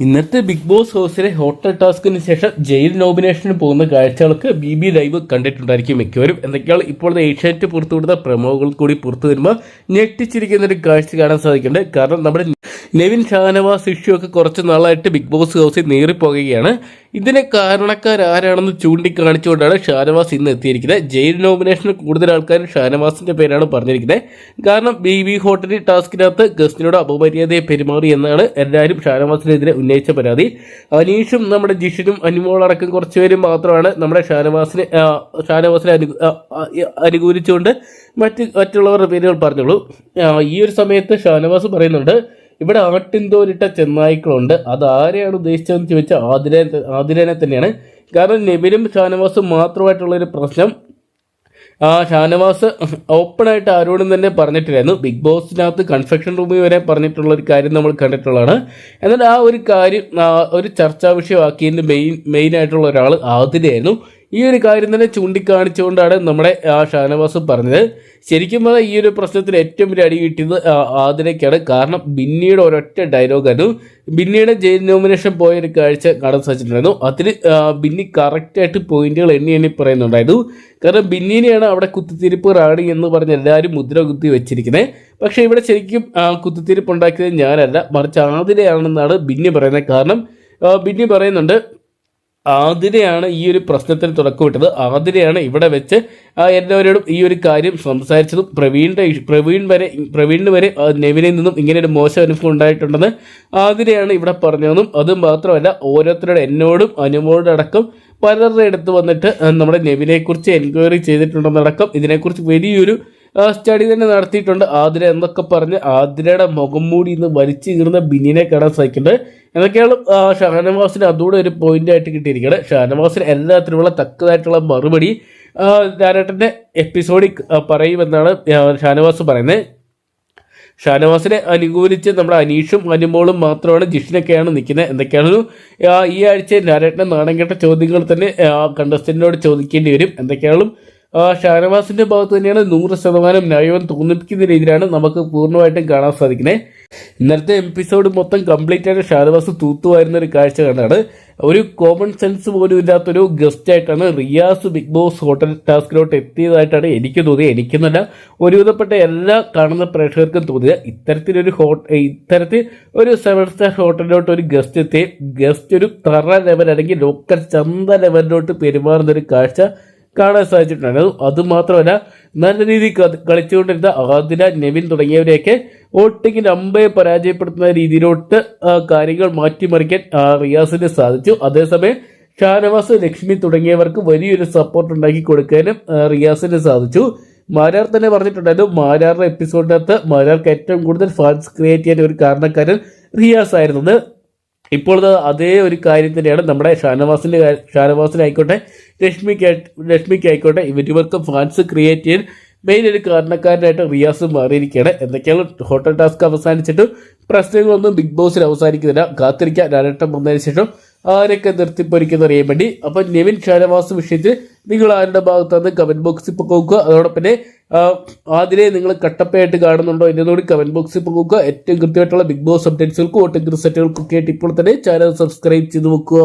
ഇന്നത്തെ big boss ഹൗസിലെ hotel ടാസ്കിന് ശേഷം ജയിൽ നോമിനേഷന് പോകുന്ന കാഴ്ചകൾക്ക് ബി ബി ലൈവ് കണ്ടിട്ടുണ്ടായിരിക്കും മിക്കവരും. എന്തൊക്കെയാണ് ഇപ്പോഴത്തെ ഏഷ്യാനെറ്റ് പുറത്തുവിടുന്ന പ്രമോകൾ കൂടി പുറത്തു വരുമ്പോൾ ഞെട്ടിച്ചിരിക്കുന്ന ഒരു കാഴ്ച കാണാൻ സാധിക്കുന്നുണ്ട്. കാരണം നമ്മുടെ നെവിൻ ഷാനവാസ് ഇഷ്യൂ ഒക്കെ കുറച്ച് നാളായിട്ട് ബിഗ് ബോസ് ഹൗസിൽ നേറിപ്പോകുകയാണ്. ഇതിന് കാരണക്കാരാരാണെന്ന് ചൂണ്ടിക്കാണിച്ചുകൊണ്ടാണ് ഷാനവാസ് ഇന്ന് എത്തിയിരിക്കുന്നത്. ജയിൽ നോമിനേഷന് കൂടുതൽ ആൾക്കാർ ഷാനവാസിന്റെ പേരാണ് പറഞ്ഞിരിക്കുന്നത്. കാരണം ബി ബി ഹോട്ടലിൽ ടാസ്കിനകത്ത് ഗസ്റ്റിനോട് അപമര്യാദയെ പെരുമാറി എന്നാണ് എല്ലാവരും ഷാനവാസിനെതിരെ ഉന്നയിച്ച പരാതി. അനീഷും നമ്മുടെ ജിഷിനും അനുമോളടക്കം കുറച്ച് പേരും മാത്രമാണ് നമ്മുടെ ഷാനവാസിനെ ഷാനവാസിനെ അനു അനുകൂലിച്ചുകൊണ്ട് മറ്റ് മറ്റുള്ളവരുടെ പേരുകൾ പറഞ്ഞോളൂ. ഈ ഒരു സമയത്ത് ഷാനവാസ് പറയുന്നുണ്ട് ഇവിടെ ആട്ടിൻതോരിട്ട ചെന്നായ്ക്കളുണ്ട്. അത് ആരെയാണ് ഉദ്ദേശിച്ചതെന്ന് ചോദിച്ചാൽ ആതിരേ ആതിരനെ തന്നെയാണ്. കാരണം നെബിനും ഷാനവാസും മാത്രമായിട്ടുള്ള ഒരു പ്രശ്നം ഷാനവാസ് ഓപ്പണായിട്ട് ആരോടും തന്നെ പറഞ്ഞിട്ടില്ലായിരുന്നു. ബിഗ് ബോസിനകത്ത് കൺഫെക്ഷൻ റൂമിൽ വരെ പറഞ്ഞിട്ടുള്ള ഒരു കാര്യം നമ്മൾ കണ്ടിട്ടുള്ളതാണ്. എന്നാൽ ആ ഒരു കാര്യം ഒരു ചർച്ചാ വിഷയമാക്കിയതിന്റെ മെയിൻ ആയിട്ടുള്ള ഒരാൾ ആതിരയായിരുന്നു ഈ ഒരു കാര്യം തന്നെ ചൂണ്ടിക്കാണിച്ചുകൊണ്ടാണ് നമ്മുടെ ആ ഷാനവാസ് പറഞ്ഞത്. ശരിക്കും പറഞ്ഞാൽ ഈ ഒരു പ്രശ്നത്തിൽ ഏറ്റവും വലിയ അടി കിട്ടിയത് ആതിരയ്ക്കാണ്. കാരണം ബിന്നിയുടെ ഒരൊറ്റ ഡയലോഗായിരുന്നു ബിന്നിയുടെ ജയിൽ നോമിനേഷൻ പോയ ഒരു കാഴ്ച കാണാൻ സാധിച്ചിട്ടുണ്ടായിരുന്നു. അതിൽ ബിന്നി കറക്റ്റായിട്ട് പോയിന്റുകൾ എണ്ണി എണ്ണി പറയുന്നുണ്ടായിരുന്നു. കാരണം ബിന്നിനെയാണ് അവിടെ കുത്തിത്തിരിപ്പ് റാണി എന്ന് പറഞ്ഞ് എല്ലാവരും മുദ്ര കുത്തി വെച്ചിരിക്കുന്നത്. പക്ഷേ ഇവിടെ ശരിക്കും കുത്തിത്തിരിപ്പ് ഉണ്ടാക്കിയത് ഞാനല്ല. മറിച്ച് ആതിരയാണെന്നാണ് ബിന്നി പറയുന്നത്. കാരണം ബിന്നി പറയുന്നുണ്ട് ആതിരയാണ് ഈ ഒരു പ്രശ്നത്തിന് തുടക്കമിട്ടത്. ആതിരയാണ് ഇവിടെ വെച്ച് എല്ലാവരോടും ഈ ഒരു കാര്യം സംസാരിച്ചതും പ്രവീണിന്റെ ഇഷ്- പ്രവീൺ വരെ പ്രവീണിന് വരെ നെവിനിൽ നിന്നും ഇങ്ങനെ ഒരു മോശം അനുഭവം ഉണ്ടായിട്ടുണ്ടെന്ന് ആതിരയാണ് ഇവിടെ പറഞ്ഞതെന്നും അത് മാത്രമല്ല ഓരോരുത്തരുടെ എന്നോടും അനുമോടടക്കം പലരുടെ അടുത്ത് വന്നിട്ട് നമ്മുടെ നെവിനെ കുറിച്ച് എൻക്വയറി ചെയ്തിട്ടുണ്ടെന്നടക്കം ഇതിനെക്കുറിച്ച് വലിയൊരു സ്റ്റഡി തന്നെ നടത്തിയിട്ടുണ്ട്. ആതിര എന്നൊക്കെ പറഞ്ഞ് ആതിരയുടെ മുഖം മൂടി ഇന്ന് വലിച്ചു കീറുന്ന ബിന്നിനെ കാണാൻ സാധിക്കുന്നുണ്ട്. എന്നൊക്കെയാണ് ഷഹനവാസിന് അതുകൂടെ ഒരു പോയിന്റ് ആയിട്ട് കിട്ടിയിരിക്കുന്നത്. ഷാനവാസിന് എല്ലാത്തിനുമുള്ള തക്കതായിട്ടുള്ള മറുപടി ലാലേട്ടന്റെ എപ്പിസോഡിൽ പറയുമെന്നാണ് ഷാനവാസ് പറയുന്നത്. ഷാനവാസിനെ അനുകൂലിച്ച് നമ്മുടെ അനീഷും അനുമോളും മാത്രമാണ് ജിഷിനൊക്കെയാണ് നിൽക്കുന്നത്. എന്തൊക്കെയാണ് ഈ ആഴ്ച ലാലേട്ടനെ നാണം കേട്ട ചോദ്യങ്ങൾ തന്നെ കണ്ടസ്റ്റന്റിനോട് ചോദിക്കേണ്ടി വരും. എന്തൊക്കെയാണ് ഷാനവാസിന്റെ ഭാഗത്ത് തന്നെയാണ് നൂറ് ശതമാനം ന്യായവും തോന്നിപ്പിക്കുന്ന രീതിയിലാണ് നമുക്ക് പൂർണമായിട്ടും കാണാൻ സാധിക്കുന്നത്. ഇന്നലത്തെ എപ്പിസോഡ് മൊത്തം കംപ്ലീറ്റ് ആയിട്ട് ഷാനവാസ് തൂത്തുവായിരുന്ന ഒരു കാഴ്ച കണ്ടാണ്. ഒരു കോമൺ സെൻസ് പോലും ഇല്ലാത്തൊരു ഗസ്റ്റ് ആയിട്ടാണ് റിയാസ് ബിഗ് ബോസ് ഹോട്ടൽ ടാസ്കിലോട്ട് എത്തിയതായിട്ടാണ് എനിക്ക് തോന്നിയത്. എനിക്കെന്നല്ല ഒരുവിധപ്പെട്ട എല്ലാ കാണുന്ന പ്രേക്ഷകർക്കും തോന്നിയത്. ഇത്തരത്തിലൊരു ഹോട്ട ഇത്തരത്തിൽ ഒരു സെവൻ സ്റ്റാർ ഹോട്ടലിലോട്ട് ഒരു ഗസ്റ്റ് എത്തി. ഗസ്റ്റ് ഒരു തറ ലെവൽ അല്ലെങ്കിൽ ലോക്കൽ ചന്ത ലെവലിലോട്ട് പെരുമാറുന്ന ഒരു കാഴ്ച കാണാൻ സാധിച്ചിട്ടുണ്ട്. അതുമാത്രമല്ല നല്ല രീതിയിൽ കളിച്ചുകൊണ്ടിരുന്ന ആദില നെവിൻ തുടങ്ങിയവരെയൊക്കെ വോട്ടിങ്ങിൽ അമ്പയെ പരാജയപ്പെടുത്തുന്ന രീതിയിലോട്ട് കാര്യങ്ങൾ മാറ്റിമറിക്കാൻ റിയാസിന് സാധിച്ചു. അതേസമയം ഷാനവാസ് ലക്ഷ്മി തുടങ്ങിയവർക്ക് വലിയൊരു സപ്പോർട്ട് ഉണ്ടാക്കി കൊടുക്കാനും റിയാസിന് സാധിച്ചു. മാരാർ തന്നെ പറഞ്ഞിട്ടുണ്ടായിരുന്നു മാരാറിന്റെ എപ്പിസോഡിനകത്ത് മാരാർക്ക് ഏറ്റവും കൂടുതൽ ഫാൻസ് ക്രിയേറ്റ് ചെയ്യാൻ ഒരു കാരണക്കാരൻ റിയാസ് ആയിരുന്നത് ഇപ്പോൾ അതേ ഒരു കാര്യം തന്നെയാണ് നമ്മുടെ ഷാനവാസിന്റെ കാ- ഷാനവാസിനായിക്കോട്ടെ രശ്മിക്ക് രശ്മിക്ക് ആയിക്കോട്ടെ ഇവരിവർക്ക് ഫാൻസ് ക്രിയേറ്റ് ചെയ്യാൻ മെയിൻ ഒരു കാരണക്കാരനായിട്ട് റിയാസ് മാറിയിരിക്കുകയാണ്. എന്തൊക്കെയാണ് ഹോട്ടൽ ടാസ്ക് അവസാനിച്ചിട്ടും പ്രശ്നങ്ങളൊന്നും ബിഗ് ബോസിൽ അവസാനിക്കുന്നില്ല. കാത്തിരിക്കാൻ രാരട്ടം വന്നതിന് ശേഷം ആരൊക്കെ നിർത്തിപ്പൊരിക്കുന്ന അറിയാൻ വേണ്ടി. അപ്പൊ നെവിൻ ഷാനവാസ് വിഷയത്തിൽ നിങ്ങൾ ആരുടെ ഭാഗത്താണ് കമന്റ് ബോക്സിൽ പോകുക അതോടൊപ്പം തന്നെ ആതിരെ നിങ്ങൾ കട്ടപ്പയായിട്ട് കാണുന്നുണ്ടോ? എന്നോട് കമന്റ് ബോക്സിൽ പോകുക ഏറ്റവും കൃത്യമായിട്ടുള്ള ബിഗ് ബോസ് അപ്ഡേറ്റ്സുകൾക്കും വോട്ടിംഗ് റിസൾട്ടുകൾക്കും ഒക്കെ ആയിട്ട് ഇപ്പോൾ തന്നെ ചാനൽ സബ്സ്ക്രൈബ് ചെയ്ത് വെക്കുക.